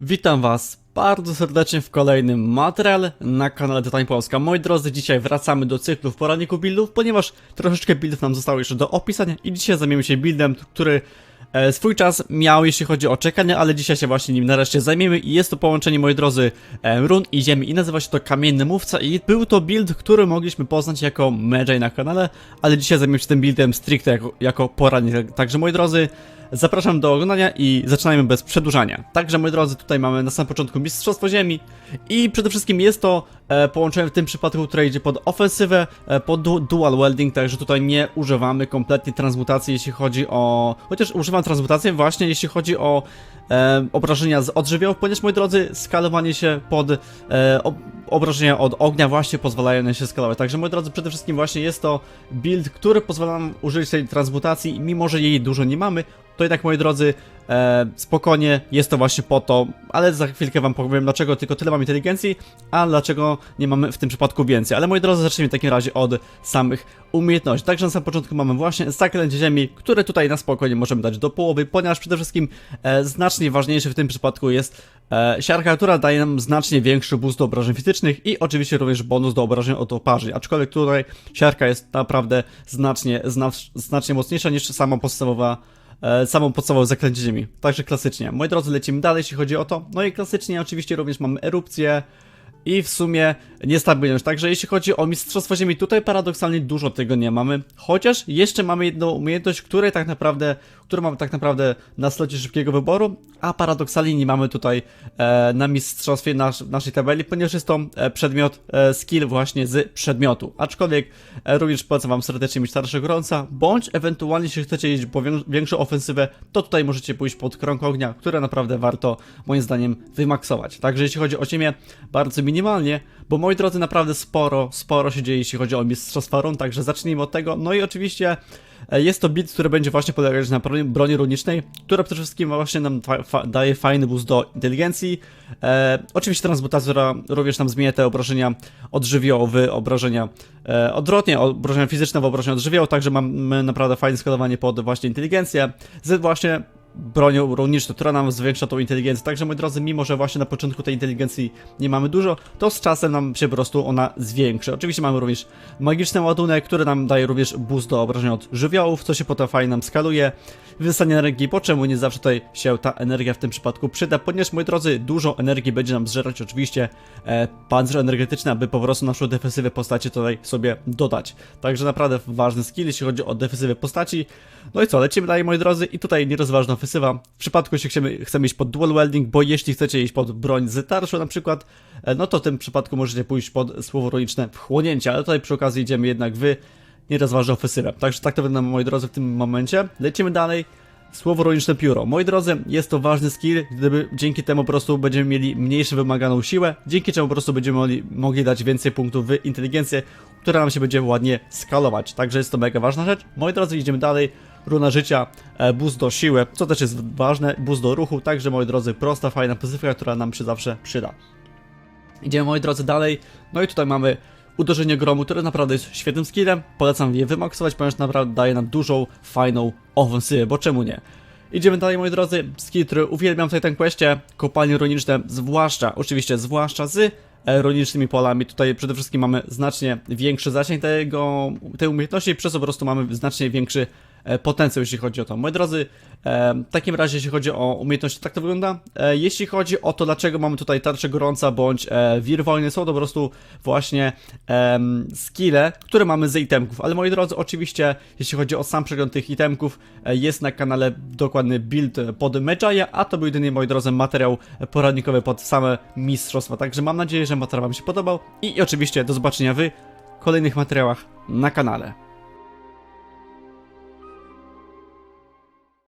Witam Was bardzo serdecznie w kolejnym materiale na kanale Time Polska. Moi drodzy, dzisiaj wracamy do cyklu w poradniku buildów, ponieważ troszeczkę buildów nam zostało jeszcze do opisania i dzisiaj zajmiemy się buildem, który e, swój czas miał, jeśli chodzi o czekanie, ale dzisiaj się właśnie nim nareszcie zajmiemy i jest to połączenie, moi drodzy, e, run i ziemi i nazywa się to Kamienny Mówca i był to build, który mogliśmy poznać jako Magi na kanale, ale dzisiaj zajmiemy się tym buildem stricte jako, jako poradnik. Także, moi drodzy, Zapraszam do oglądania i zaczynajmy bez przedłużania. Także moi drodzy, tutaj mamy na samym początku Mistrzostwo Ziemi i przede wszystkim jest to e, połączenie w tym przypadku, które idzie pod ofensywę, e, pod du dual welding, także tutaj nie używamy kompletnie transmutacji, jeśli chodzi o... Chociaż używam transmutacji właśnie, jeśli chodzi o e, obrażenia z odżywiołów, ponieważ moi drodzy, skalowanie się pod e, ob obrażenia od ognia właśnie pozwalają nam się skalować. Także moi drodzy, przede wszystkim właśnie jest to build, który pozwala nam użyć tej transmutacji mimo, że jej dużo nie mamy, to jednak moi drodzy, e, spokojnie jest to właśnie po to, ale za chwilkę wam powiem dlaczego tylko tyle mam inteligencji, a dlaczego nie mamy w tym przypadku więcej. Ale moi drodzy, zacznijmy w takim razie od samych umiejętności. Także na samym początku mamy właśnie zaklęcie ziemi, które tutaj na spokojnie możemy dać do połowy, ponieważ przede wszystkim e, znacznie ważniejszy w tym przypadku jest e, siarka, która daje nam znacznie większy boost do obrażeń fizycznych i oczywiście również bonus do obrażeń od oparzeń, aczkolwiek tutaj siarka jest naprawdę znacznie, zna, znacznie mocniejsza niż sama podstawowa e, samą podstawową zaklęcie ziemi. Także klasycznie. Moi drodzy, lecimy dalej, jeśli chodzi o to. No i klasycznie oczywiście również mamy erupcję i w sumie niestabilność. Także jeśli chodzi o Mistrzostwo Ziemi, tutaj paradoksalnie dużo tego nie mamy. Chociaż jeszcze mamy jedną umiejętność, której tak naprawdę, którą mamy tak naprawdę na slocie szybkiego wyboru, a paradoksalnie nie mamy tutaj e, na mistrzostwie nasz, naszej tabeli, ponieważ jest to e, przedmiot, e, skill właśnie z przedmiotu. Aczkolwiek e, również polecam wam serdecznie mieć starszego gorąca, bądź ewentualnie jeśli chcecie jeździć po wię- większą ofensywę, to tutaj możecie pójść pod krąg ognia, które naprawdę warto moim zdaniem wymaksować. Także jeśli chodzi o ziemię, bardzo minimalnie, bo moi drodzy, naprawdę sporo, sporo się dzieje, jeśli chodzi o mistrzostwa run, także zacznijmy od tego. No i oczywiście e, jest to build, który będzie właśnie polegać na broni, runicznej, która przede wszystkim właśnie nam daje fajny boost do inteligencji. E, oczywiście transmutacja, która również nam zmienia te obrażenia od żywiołu w obrażenia e, odwrotnie, obrażenia fizyczne w obrażenia od także mamy naprawdę fajne skalowanie pod właśnie inteligencję z właśnie bronią runiczną, która nam zwiększa tą inteligencję. Także moi drodzy, mimo że właśnie na początku tej inteligencji nie mamy dużo, to z czasem nam się po prostu ona zwiększy. Oczywiście mamy również magiczny ładunek, który nam daje również boost do obrażeń od żywiołów, co się potem fajnie nam skaluje. Wysanie energii, po czemu nie zawsze tutaj się ta energia w tym przypadku przyda, ponieważ moi drodzy, dużo energii będzie nam zżerać oczywiście e, pancerz energetyczny, aby po prostu naszą defensywę postaci tutaj sobie dodać. Także naprawdę ważny skill, jeśli chodzi o defensywę postaci. No i co, lecimy dalej moi drodzy i tutaj nierozważna W przypadku jeśli chcemy, chcemy iść pod dual welding, bo jeśli chcecie iść pod broń z tarczą na przykład, e, no to w tym przypadku możecie pójść pod słowo runiczne wchłonięcie, ale tutaj przy okazji idziemy jednak w nierozważną ofensywę. Także tak to wygląda moi drodzy w tym momencie. Lecimy dalej. Słowo runiczne pióro. Moi drodzy, jest to ważny skill, gdyby dzięki temu po prostu będziemy mieli mniejszą wymaganą siłę, dzięki czemu po prostu będziemy mogli, mogli dać więcej punktów w inteligencję, która nam się będzie ładnie skalować. Także jest to mega ważna rzecz. Moi drodzy, idziemy dalej. Runa życia, e, boost do siły, co też jest ważne, boost do ruchu, także moi drodzy, prosta, fajna pozycja, która nam się zawsze przyda. Idziemy moi drodzy dalej, no i tutaj mamy uderzenie gromu, które naprawdę jest świetnym skillem, polecam je wymaksować, ponieważ naprawdę daje nam dużą, fajną ofensywę, bo czemu nie? Idziemy dalej moi drodzy, skill, który uwielbiam w tej questie, kopalnie runiczne, zwłaszcza, oczywiście zwłaszcza z e, runicznymi polami, tutaj przede wszystkim mamy znacznie większy zasięg tego, tej umiejętności, przez to po prostu mamy znacznie większy potencjał, jeśli chodzi o to. Moi drodzy, e, w takim razie, jeśli chodzi o umiejętności, tak to wygląda. E, jeśli chodzi o to, dlaczego mamy tutaj tarczę gorąca bądź e, wir wojny, są to po prostu właśnie skille, które mamy z itemków. Ale moi drodzy, oczywiście, jeśli chodzi o sam przegląd tych itemków, e, jest na kanale dokładny build pod Medjaya, a to był jedynie, moi drodzy, materiał poradnikowy pod same mistrzostwa. Także mam nadzieję, że materiał Wam się podobał i oczywiście do zobaczenia w kolejnych materiałach na kanale.